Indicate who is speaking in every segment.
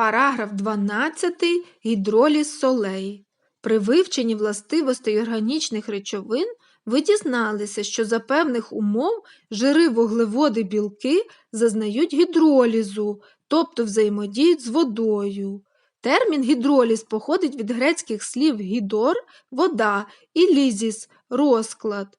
Speaker 1: Параграф 12. Гідроліз солей. При вивченні властивостей органічних речовин ви дізналися, що за певних умов жири, вуглеводи, білки зазнають гідролізу, тобто взаємодіють з водою. Термін гідроліз походить від грецьких слів гідор вода і лізіс розклад.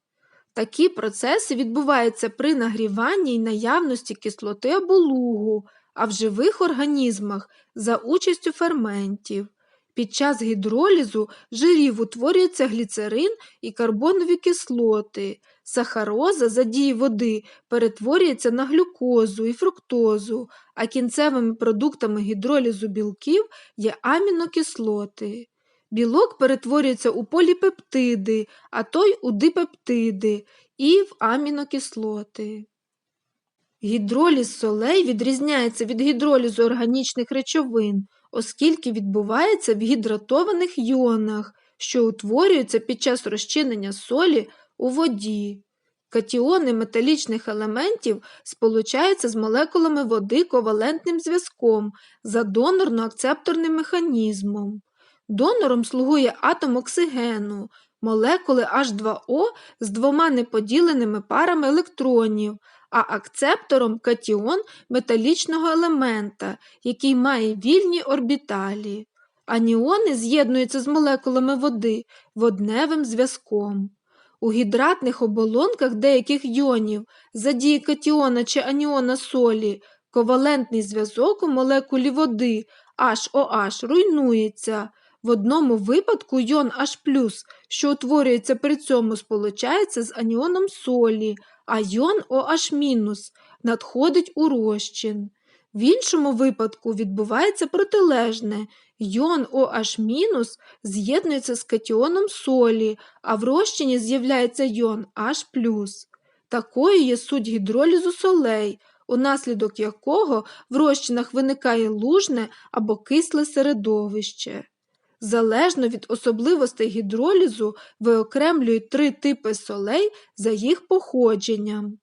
Speaker 1: Такі процеси відбуваються при нагріванні й наявності кислоти або лугу, а в живих організмах за участю ферментів. Під час гідролізу жирів утворюється гліцерин і карбонові кислоти. Сахароза за дії води перетворюється на глюкозу і фруктозу, а кінцевими продуктами гідролізу білків є амінокислоти. Білок перетворюється у поліпептиди, а той у дипептиди і в амінокислоти. Гідроліз солей відрізняється від гідролізу органічних речовин, оскільки відбувається в гідратованих йонах, що утворюються під час розчинення солі у воді. Катіони металічних елементів сполучаються з молекулами води ковалентним зв'язком за донорно-акцепторним механізмом. Донором слугує атом оксигену, молекули H2O з двома неподіленими парами електронів, а акцептором катіон металічного елемента, який має вільні орбіталі. Аніони з'єднуються з молекулами води водневим зв'язком. У гідратних оболонках деяких йонів за дії катіона чи аніона солі ковалентний зв'язок у молекулі води HOH руйнується. В одному випадку йон H+, що утворюється при цьому, сполучається з аніоном солі, а йон OH- надходить у розчин. В іншому випадку відбувається протилежне. Йон OH- з'єднується з катіоном солі, а в розчині з'являється йон H+. Такою є суть гідролізу солей, унаслідок якого в розчинах виникає лужне або кисле середовище. Залежно від особливостей гідролізу виокремлюють три типи солей за їх походженням.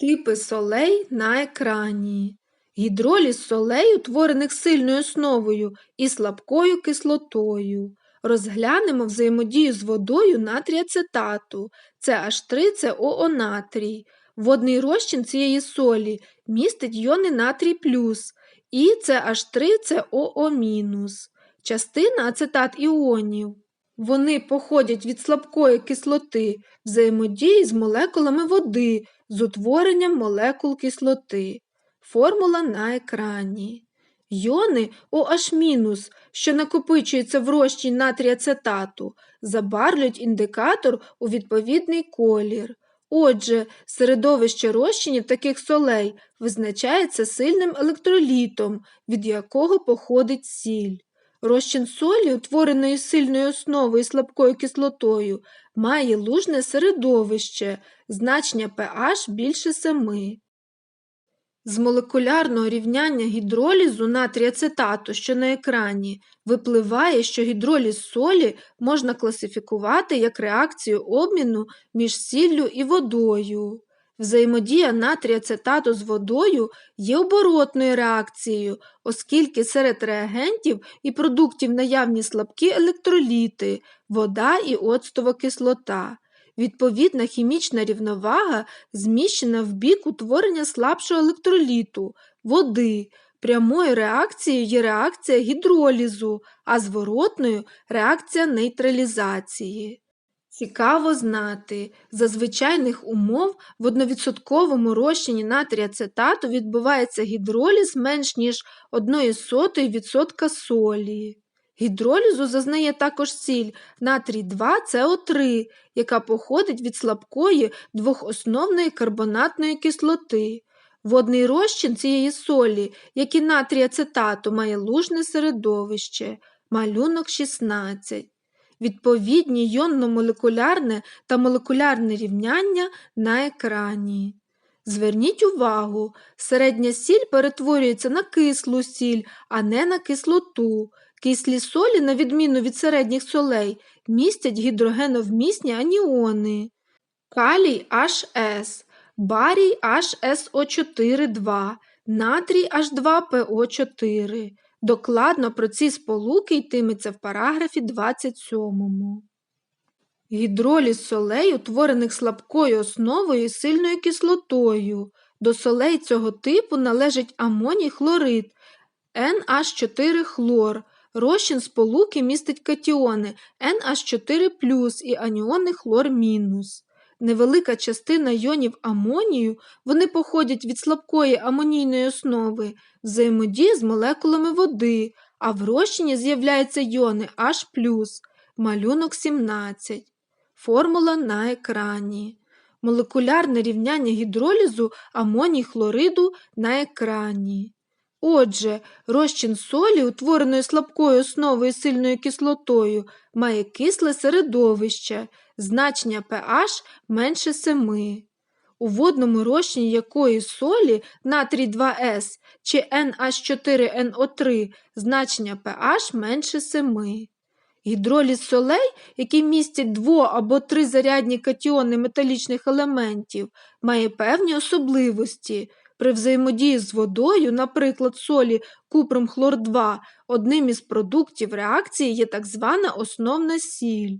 Speaker 1: Типи солей на екрані. Гідроліз солей, утворених сильною основою і слабкою кислотою. Розглянемо взаємодію з водою натрія цетату, CH3 це ОО натрій. Водний розчин цієї солі містить йони натрій плюс і CH3 це ОО мінус частина ацетат іонів. Вони походять від слабкої кислоти взаємодії з молекулами води з утворенням молекул кислоти. Формула на екрані. Йони OH-, що накопичуються в розчині натріацетату, забарвлюють індикатор у відповідний колір. Отже, середовище розчинів таких солей визначається сильним електролітом, від якого походить сіль. Розчин солі, утвореної сильною основою і слабкою кислотою, має лужне середовище, значення pH більше 7. З молекулярного рівняння гідролізу натріацетату, що на екрані, випливає, що гідроліз солі можна класифікувати як реакцію обміну між сіллю і водою. Взаємодія натрія цетату з водою є оборотною реакцією, оскільки серед реагентів і продуктів наявні слабкі електроліти, вода і оцтова кислота. Відповідна хімічна рівновага зміщена в бік утворення слабшого електроліту, води. Прямою реакцією є реакція гідролізу, а зворотною реакція нейтралізації. Цікаво знати, за звичайних умов в одновідсотковому розчині натрія цетату відбувається гідроліз менш ніж 1,1% солі. Гідролізу зазнає також сіль натрій 2 СО3, яка походить від слабкої двохосновної карбонатної кислоти. Водний розчин цієї солі, як і натрія цетату, має лужне середовище, малюнок 16 відповідні йонно-молекулярне та молекулярне рівняння на екрані. Зверніть увагу, середня сіль перетворюється на кислу сіль, а не на кислоту. Кислі солі, на відміну від середніх солей, містять гідрогеновмісні аніони. Калій HS, барій HSO4, 2 натрій H2PO4. Докладно про ці сполуки йтиметься в параграфі 27. Гідроліз солей, утворених слабкою основою і сильною кислотою. До солей цього типу належить амоній хлорид, NH4 хлор. Розчин сполуки містить катіони NH4 і аніони хлор мінус. Невелика частина йонів амонію, вони походять від слабкої амонійної основи, взаємодіє з молекулами води, а в розчині з'являються йони H+, малюнок 17. Формула на екрані. Молекулярне рівняння гідролізу амоній хлориду на екрані. Отже, розчин солі, утвореної слабкою основою сильною кислотою, має кисле середовище, значення pH менше 7. У водному розчині якої солі натрій 2С чи NH4NO3 значення pH менше 7. Гідроліз солей, які містять дво- або тризарядні катіони металічних елементів, має певні особливості. При взаємодії з водою, наприклад, солі купром хлор 2, одним із продуктів реакції є так звана основна сіль.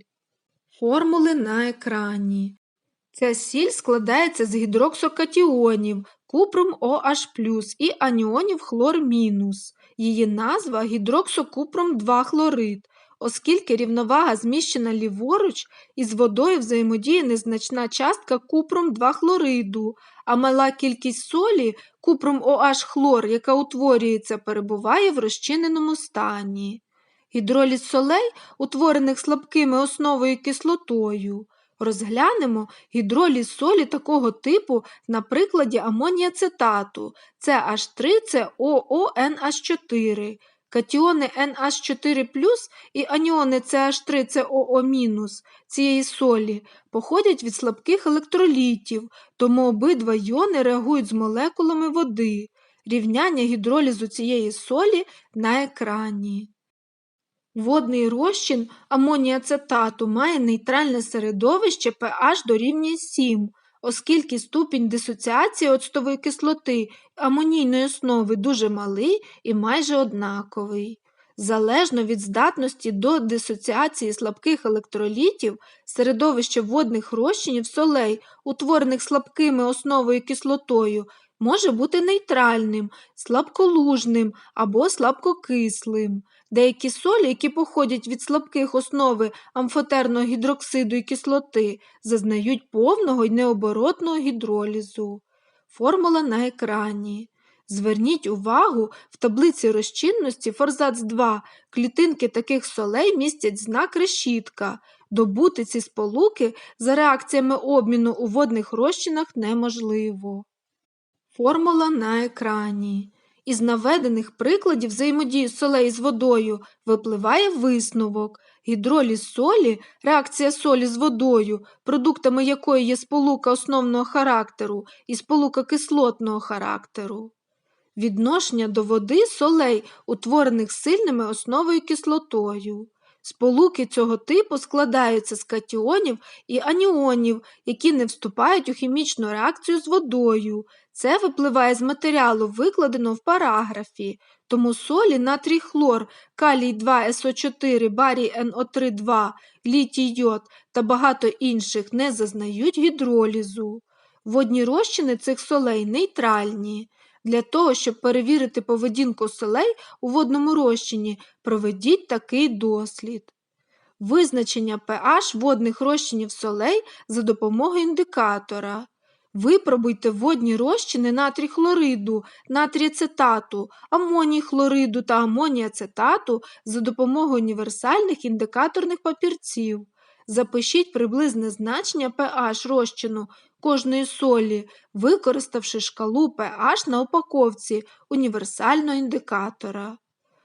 Speaker 1: Формули на екрані. Ця сіль складається з гідроксокатіонів, купром OH+, і аніонів хлор-. Її назва гідроксокупром 2 хлорид. Оскільки рівновага зміщена ліворуч, із водою взаємодіє незначна частка купром 2 хлориду, а мала кількість солі купром OH хлор, яка утворюється, перебуває в розчиненому стані. Гідроліз солей, утворених слабкими основою кислотою. Розглянемо гідроліз солі такого типу на прикладі амоніацетату CH3 COONH4. Катіони NH4 і аніони CH3 COO- цієї солі походять від слабких електролітів, тому обидва йони реагують з молекулами води. Рівняння гідролізу цієї солі на екрані. Водний розчин амоніацетату має нейтральне середовище pH дорівнює 7, оскільки ступінь дисоціації оцтової кислоти амонійної основи дуже малий і майже однаковий. Залежно від здатності до дисоціації слабких електролітів, середовище водних розчинів солей, утворених слабкими основою кислотою, може бути нейтральним, слабколужним або слабкокислим. Деякі солі, які походять від слабких основи амфотерного гідроксиду і кислоти, зазнають повного й необоротного гідролізу. Формула на екрані. Зверніть увагу, в таблиці розчинності форзац 2 клітинки таких солей містять знак решітка. Добути ці сполуки за реакціями обміну у водних розчинах неможливо. Формула на екрані. Із наведених прикладів взаємодії солей з водою випливає висновок. Гідроліз солі, реакція солі з водою, продуктами якої є сполука основного характеру і сполука кислотного характеру. Відношення до води солей, утворених сильними основою кислотою. Сполуки цього типу складаються з катіонів і аніонів, які не вступають у хімічну реакцію з водою. Це випливає з матеріалу, викладеного в параграфі. Тому солі натрій хлор, калій 2 СО4, барій НО3 2, літій йод та багато інших не зазнають гідролізу. Водні розчини цих солей нейтральні. Для того, щоб перевірити поведінку солей у водному розчині, проведіть такий дослід. Визначення pH водних розчинів солей за допомогою індикатора. Випробуйте водні розчини натрій хлориду, натрій цетату, амоній хлориду та амоній ацетату за допомогою універсальних індикаторних папірців. Запишіть приблизне значення pH розчину кожної солі, використавши шкалу pH на упаковці універсального індикатора.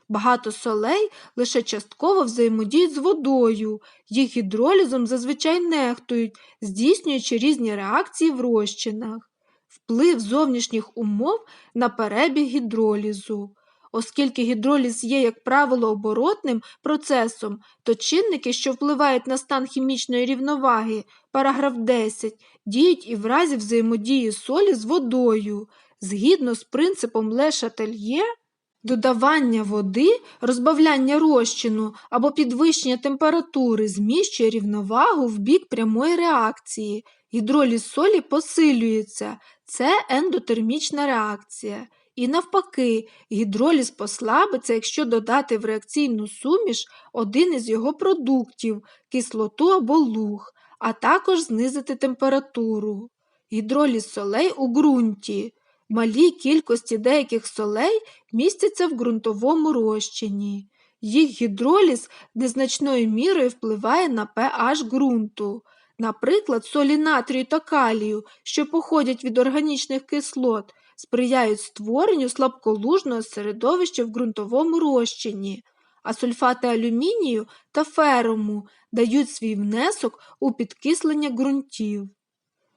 Speaker 1: Багато солей лише частково взаємодіють з водою, їх гідролізом зазвичай нехтують, здійснюючи різні реакції в розчинах, вплив зовнішніх умов на перебіг гідролізу. Оскільки гідроліз є, як правило, оборотним процесом, то чинники, що впливають на стан хімічної рівноваги, параграф 10, діють і в разі взаємодії солі з водою. Згідно з принципом Ле Шательє, Додавання води, розбавляння розчину або підвищення температури зміщує рівновагу в бік прямої реакції. Гідроліз солі посилюється. Це ендотермічна реакція. І навпаки, гідроліз послабиться, якщо додати в реакційну суміш один із його продуктів кислоту або луг, а також знизити температуру. Гідроліз солей у ґрунті. Малі кількості деяких солей містяться в ґрунтовому розчині. Їх гідроліз незначною мірою впливає на pH ґрунту. Наприклад, солі натрію та калію, що походять від органічних кислот, сприяють створенню слабколужного середовища в ґрунтовому розчині, а сульфати алюмінію та феруму дають свій внесок у підкислення ґрунтів.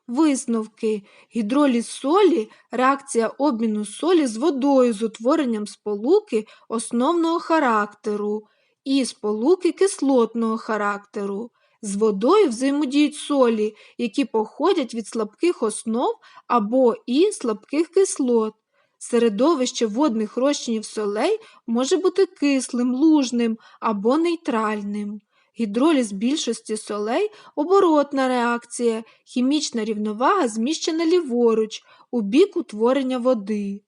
Speaker 1: Висновки. Гідроліз солі реакція обміну солі з водою з утворенням сполуки основного характеру і сполуки кислотного характеру. З водою взаємодіють солі, які походять від слабких основ або і слабких кислот. Середовище водних розчинів солей може бути кислим, лужним або нейтральним. Гідроліз більшості солей оборотна реакція, хімічна рівновага зміщена ліворуч, у бік утворення води.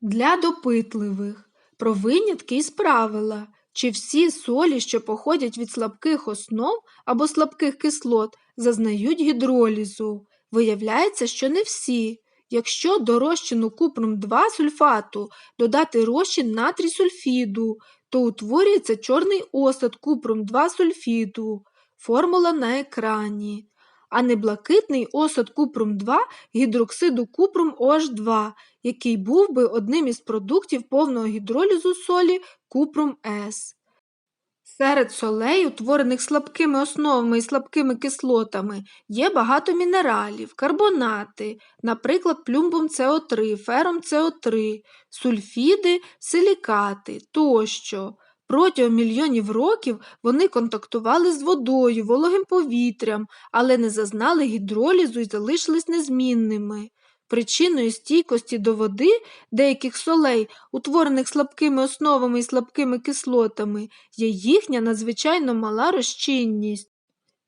Speaker 1: Для допитливих про винятки із правила, чи всі солі, що походять від слабких основ або слабких кислот, зазнають гідролізу. Виявляється, що не всі. Якщо до розчину купрум 2 сульфату додати розчин натрій сульфіду, то утворюється чорний осад купрум 2 сульфіду, формула на екрані, а не блакитний осад купрум 2 гідроксиду купрум OH2, який був би одним із продуктів повного гідролізу солі купрум С. Серед солей, утворених слабкими основами і слабкими кислотами, є багато мінералів, карбонати, наприклад, плюмбум СО3, фером СО3, сульфіди, силікати тощо. Протягом мільйонів років вони контактували з водою, вологим повітрям, але не зазнали гідролізу і залишились незмінними. Причиною стійкості до води деяких солей, утворених слабкими основами і слабкими кислотами, є їхня надзвичайно мала розчинність.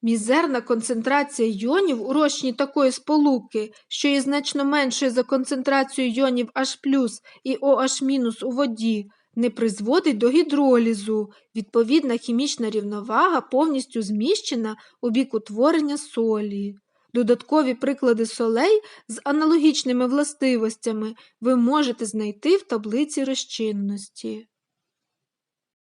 Speaker 1: Мізерна концентрація йонів у розчині такої сполуки, що є значно меншою за концентрацію йонів H і OH- у воді, не призводить до гідролізу. Відповідна хімічна рівновага повністю зміщена у бік утворення солі. Додаткові приклади солей з аналогічними властивостями ви можете знайти в таблиці розчинності.